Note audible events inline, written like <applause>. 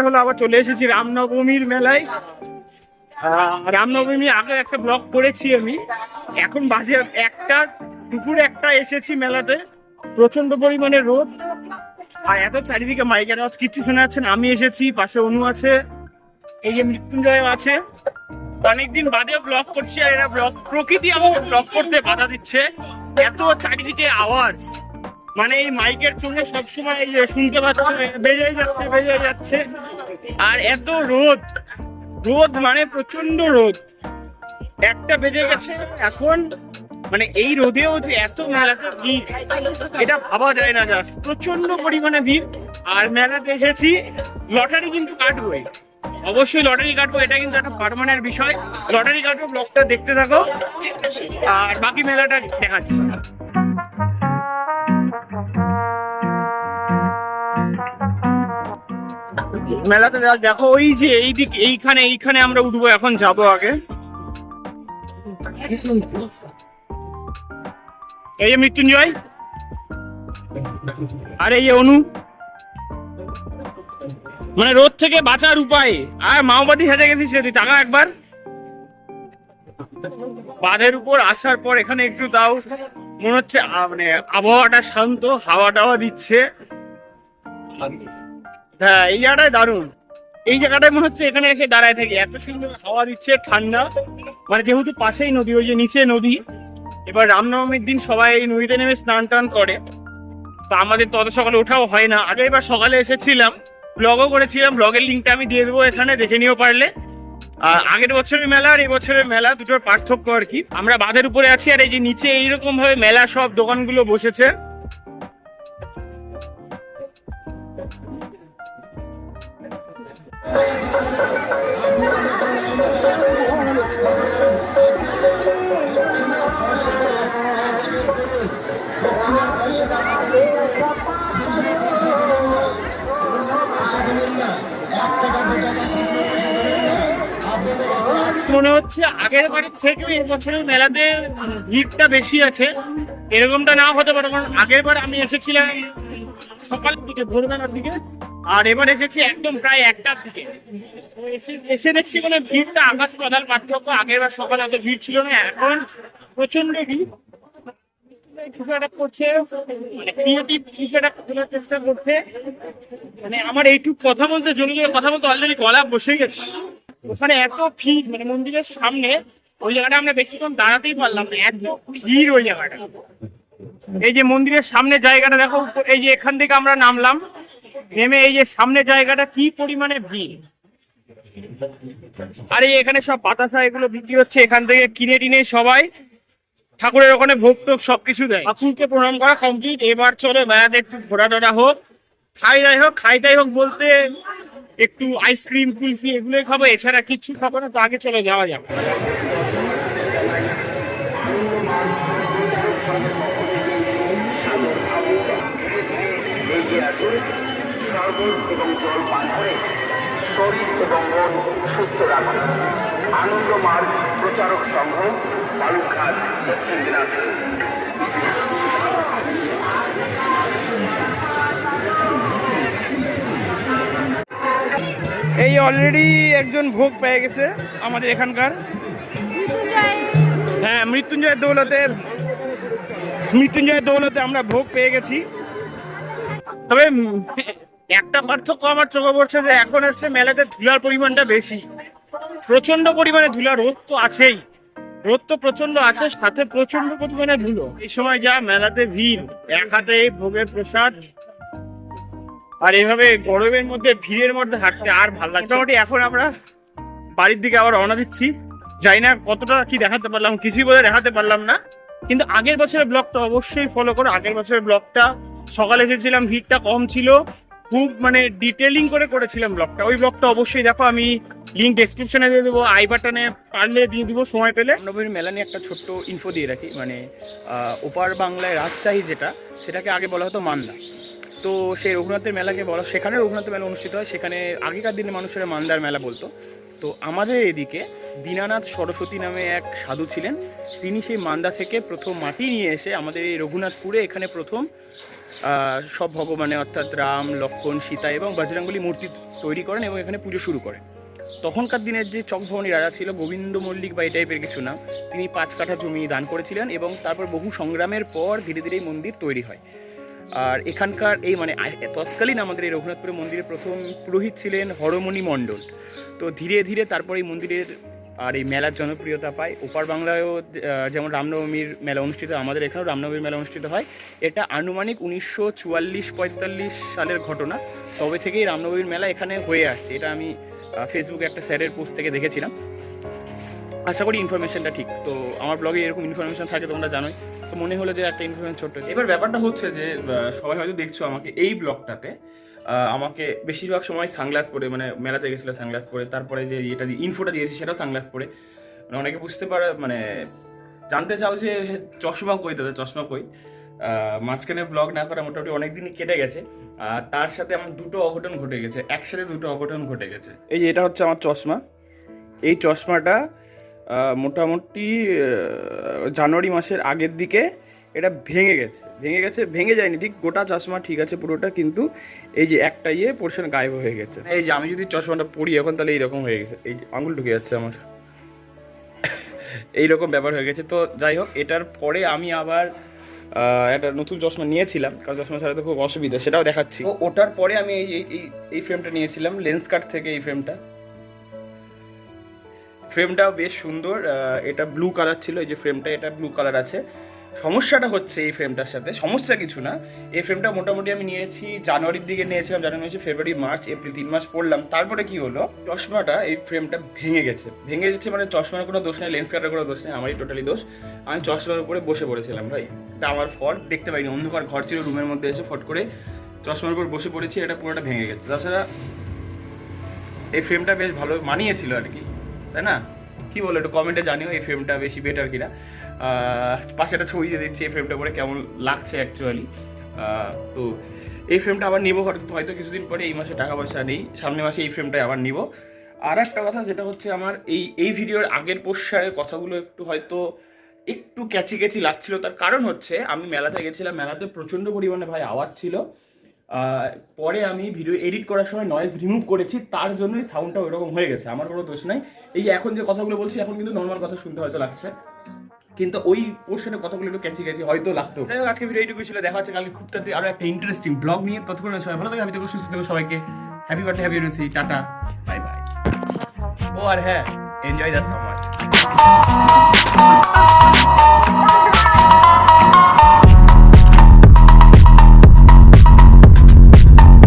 ব্যাপারটা হলো আবার চলে এসেছি রামনবমীর মেলায়। রামনবমী আগে একটা ব্লগ করেছি আমি। এখন বাজে একটা, দুপুর একটা এসেছি মেলাতে। প্রচণ্ড পরিমাণে রোদ। আর এত চারিদিকে মাইকের আওয়াজ, কিচ্ছু শোনা যাচ্ছে না। আমি এসেছি, পাশে অনু আছে, এই যে মৃত্যুঞ্জয় আছে। অনেকদিন বাদে ব্লগ করছি আর এরা ব্লগ প্রকৃতি আমাকে ব্লগ করতে বাধা দিচ্ছে। এত চারিদিকে আওয়াজ। মানে এই মাইকের সঙ্গে সবসময় এই যে শুনতে পাচ্ছ বেজে যাচ্ছে বেজে যাচ্ছে। আর এত রোদ রোদ মানে প্রচণ্ড রোদ। একটা বেজে গেছে, এখন মানে এই রোদেও যে এত মেলাতে ভিড়, এটা ভাবা যায় না জাস্ট। প্রচণ্ড পরিমাণে ভিড়, আর মেলাতে এসেছি, লটারি কিন্তু কাটবোই। অবশ্যই লটারি কাটবো, এটা কিন্তু একটা পারমানেন্ট বিষয়। লটারি কাটবো, ব্লগটা দেখতে থাকো। আর বাকি মেলাটা দেখাচ্ছি। মেলাতে দেখো ওই যে এই দিক এইখানে এইখানে আমরা উঠবো, এখন যাব আগে। এই যে মৃত্যুঞ্জয়। আর এই অনু। মানে রোদ থেকে বাঁচার উপায়। আর মাওবাদী সাজে গেছিস সেটি টাকা একবার। বাঁধের উপর আসার পর এখানে একটু তাও মনে হচ্ছে মানে আবহাওয়াটা শান্ত হাওয়া টাওয়া দিচ্ছে। হ্যাঁ এই জায়গাটাই দারুণ। এই জায়গাটায় মনে হচ্ছে এখানে এসে দাঁড়ায় থাকি। এত সুন্দর হাওয়া দিচ্ছে, ঠান্ডা। মানে যেহেতু পাশেই নদী, ওই যে নিচে নদী। এবার রামনবমীর দিন সবাই এই নদীতে নেমে স্নান টান করে। তো আমাদের তত সকালে ওঠাও হয় না। আগে এবার সকালে এসেছিলাম। ব্লগও করেছিলাম। ব্লগের লিঙ্কটা আমি দিয়ে দেবো এখানে, দেখে নিও পারলে। আগের বছরের মেলা আর এই বছরের মেলা দুটোর পার্থক্য আর কি। আমরা বাঁধের উপরে আছি আর এই যে নিচে এইরকম ভাবে মেলা সব দোকানগুলো বসেছে। মনে হচ্ছে আগের বারের থেকে এই বছরের মেলাতে ভিড়টা বেশি আছে। এরকমটা না হতে পারে, কারণ আগের বার আমি এসেছিলাম সকালের দিকে, ভোরবেলার দিকে, আর এবার এসেছি একদম প্রায় একটার দিকে। এসে- দেখছি মানে ভিড়টা আকাশ পাতাল পার্থক্য। আগের বার সকালে এত ভিড় ছিল না, এখন প্রচণ্ড ভিড়। মানে মানে ওখানে এত ভিড় মানে মন্দিরের সামনে, ওই জায়গাটা আমরা বেশিক্ষণ দাঁড়াতেই পারলাম না, এত ভিড় ওই জায়গাটা। এই যে মন্দিরের সামনে জায়গাটা, দেখো, এই যে এখান থেকে আমরা নামলাম, নেমে এই যে সামনে জায়গাটা কি পরিমাণে ভিড়। আর এখানে সব বাতাসা, এগুলো বিক্রি হচ্ছে, এখান থেকে কিনে টিনে সবাই ঠাকুরের ওখানে ভোগ টোগ সবকিছু দেয়। ঠাকুরকে প্রণাম করা কমপ্লিট এবার চলে বেড়াতে একটু ঘোরা টোরা হোক খাই দাই হোক খাই দাই হোক বলতে একটু আইসক্রিম কুলফি এগুলোই খাব এছাড়া কিচ্ছু খাব না তো আগে চলে যাওয়া যাবে শরীর এবং মন সুস্থ রাখুন আনন্দ মার্গ প্রচারক সংঘ বালুরঘাট দক্ষিণ দিনাজপুর এই অলরেডি একজন ভোগ পেয়ে গেছে আমাদের এখানকার। হ্যাঁ মৃত্যুঞ্জয়ের দৌলতে মৃত্যুঞ্জয়ের দৌলতে আমরা ভোগ পেয়ে গেছি। তবে একটা পার্থক্য আমার চোখে পড়ছে যে এখন আসলে মেলাতে ধুলার পরিমাণটা বেশি। প্রচণ্ড পরিমাণে ধুলা রোদ তো আছেই। রোদ তো প্রচণ্ড আছে, সাথে প্রচণ্ড পরিমাণে ধুলো। এই সময় যা মেলাতে ভিড়, এক হাতে ভোগের প্রসাদ, আর এইভাবে গরমের মধ্যে ভিড়ের মধ্যে হাঁটতে আর ভালো লাগছে মোটামুটি এখন আমরা বাড়ির দিকে আবার রওনা দিচ্ছি। জানি না কতটা কি দেখাতে পারলাম, কিছুই বলে দেখাতে পারলাম না। কিন্তু আগের বছরের ব্লগটা অবশ্যই ফলো করো। আগের বছরের ব্লগটা সকালে এসেছিলাম, ভিড়টা কম ছিল। খুব মানে ডিটেলিং করে করেছিলাম ব্লগটা ওই ব্লগটা অবশ্যই দেখো, আমি লিঙ্ক ডেসক্রিপশনে দিয়ে দেবো, আই বাটনে পারলে দিয়ে দিব সময় পেলে। রামনবমীর মেলা নিয়ে একটা ছোট্ট ইনফো দিয়ে রাখি মানে ওপার বাংলায় রাজশাহী যেটা, সেটাকে আগে বলা হতো মান্দা তো সেই রঘুনাথের মেলাকে বলা, সেখানে রঘুনাথের মেলা অনুষ্ঠিত হয়, সেখানে আগেকার দিনে মানুষেরা মান্দার মেলা বলতো। তো আমাদের এদিকে দীনানাথ সরস্বতী নামে এক সাধু ছিলেন, তিনি সেই মান্দা থেকে প্রথম মাটি নিয়ে এসে আমাদের এই রঘুনাথপুরে এখানে প্রথম সব ভগবানে অর্থাৎ রাম, লক্ষণ, সীতা এবং বজরঙ্গলী মূর্তি তৈরি করেন এবং এখানে পুজো শুরু করেন। তখনকার দিনের যে চকভবনী রাজা ছিল গোবিন্দ মল্লিক বা এই টাইপের কিছু না তিনি পাঁচ কাঠা জমি দান করেছিলেন এবং তারপর বহু সংগ্রামের পর ধীরে ধীরে মন্দির তৈরি হয়। আর এখানকার এই মানে তৎকালীন আমাদের এই রঘুনাথপুরের মন্দিরের প্রথম পুরোহিত ছিলেন হরমণি মণ্ডল। তো ধীরে ধীরে তারপর এই মন্দিরের আর এই মেলার জনপ্রিয়তা পায়। ওপার বাংলায়ও যেমন রামনবমীর মেলা অনুষ্ঠিত, আমাদের এখানেও রামনবমীর মেলা অনুষ্ঠিত হয়। এটা আনুমানিক উনিশশো চুয়াল্লিশ পঁয়তাল্লিশ সালের ঘটনা। তবে থেকেই রামনবমীর মেলা এখানে হয়ে আসছে। এটা আমি ফেসবুকে একটা স্যারের পোস্ট থেকে দেখেছিলাম। আশা করি ইনফরমেশনটা ঠিক। তো আমার ব্লগে এরকম ইনফরমেশন থাকে, তোমরা জানোই। তো মনে হলো যে একটা ইনফরমেশন ছোট্ট। এবার ব্যাপারটা হচ্ছে যে সবাই হয়তো দেখছ আমাকে এই ব্লগটাতে আমাকে বেশিরভাগ সময় সানগ্লাস পরে মানে মেলাতে গেছিল সানগ্লাস পরে, তারপরে যে এটা ইনফোটা দিয়েছি সেটাও সানগ্লাস পরে। মানে অনেকে বুঝতে পারে মানে জানতে চাও যে চশমা কই দাদা, চশমা কই? মাঝখানে ব্লগ না করা মোটামুটি অনেক দিনই কেটে গেছে, আর তার সাথে আমার দুটো অঘটন ঘটে গেছে, একসাথে দুটো অঘটন ঘটে গেছে। এই যে এটা হচ্ছে আমার চশমা। এই চশমাটা মোটামুটি জানুয়ারি মাসের আগের দিকে এটা ভেঙে গেছে ভেঙে গেছে ভেঙে যায়নি। ঠিক গোটা চশমা ঠিক আছে পুরোটা কিন্তু এই যে একটা ইয়ে পোর্শন গায়েব হয়ে গেছে। এই যে আমি যদি চশমাটা পরি এখন তাহলে এইরকম হয়ে গেছে। এই যে আঙুল ঢুকে যাচ্ছে আমার। <laughs> এইরকম ব্যাপার হয়ে গেছে। তো যাই হোক এটার পরে আমি আবার একটা নতুন চশমা নিয়েছিলাম। কারণ চশমা ছাড়া তো খুব অসুবিধা সেটাও দেখাচ্ছি। ও ওটার পরে আমি এই এই- এই এই ফ্রেমটা নিয়েছিলাম লেন্স কাট থেকে এই ফ্রেমটা ফ্রেমটাও বেশ সুন্দর এটা ব্লু কালার ছিল এই যে ফ্রেমটা এটা ব্লু কালার আছে। সমস্যাটা হচ্ছে এই ফ্রেমটার সাথে। সমস্যা কিছু না। এই ফ্রেমটা মোটামুটি আমি নিয়েছি, জানুয়ারির দিকে নিয়েছিলাম, জানুয়ারি নিয়েছি ফেব্রুয়ারি মার্চ এপ্রিল তিন মাস পড়লাম। তারপরে কি হলো? চশমাটা এই ফ্রেমটা ভেঙে গেছে। ভেঙে গেছে মানে চশমার কোনো দোষ নেই লেন্স কাটার কোনো দোষ নেই, আমারই টোটালি দোষ। আমি চশমার উপরে বসে পড়েছিলাম ভাই। এটা আমার ফট দেখতে পাইনি। অন্ধকার ঘর ছিল রুমের মধ্যে এসে ফট করে চশমার উপর বসে পড়েছি, এটা পুরোটা ভেঙে গেছে। তাছাড়া এই ফ্রেমটা বেশ ভালো মানিয়েছিল আর কি, তাই না? কি বলো, একটু কমেন্টে জানিও এই ফ্রেমটা বেশি বেটার কিনা। পাশে একটা ছবি দিয়ে দিচ্ছি এই ফ্রেমটা পরে কেমন লাগছে অ্যাকচুয়ালি তো এই ফ্রেমটা আবার নিবো, হয়তো কিছুদিন পরে এই মাসে টাকা পয়সা নেই, সামনের মাসে এই ফ্রেমটাই আবার নিব। আর একটা কথা যেটা হচ্ছে আমার, এই এই ভিডিওর আগের পোস্টারের কথাগুলো একটু হয়তো একটু ক্যাচি ক্যাচি লাগছিল। তার কারণ হচ্ছে, আমি মেলাতে গেছিলাম, মেলাতে প্রচণ্ড পরিমাণে ভাই আওয়াজ ছিল। পরে আমি ভিডিও এডিট করার সময় নয়েজ রিমুভ করেছি, তার জন্যই সাউন্ডটা ওইরকম হয়ে গেছে। আমার কোনো দোষ নাই। এই এখন যে কথাগুলো বলছি, এখন কিন্তু নর্মাল কথা শুনতে হয়তো লাগছে। কিন্তু ওই পোর্শনে কথাগুলো একটু ক্যাচি ক্যাচি হয়তো লাগতো। যাই হোক, আজকে ভিডিও এইটুকু ছিল, দেখা হচ্ছে কালকে খুব তাড়াতাড়ি আরও একটা ইন্টারেস্টিং ব্লগ নিয়ে। ততক্ষণ সবাই ভালো থাকে, আমি তো সুস্থ থাকো সবাইকে। Happy birthday happy university tata bye bye ও আর হ্যাঁ এনজয় দ্য সামার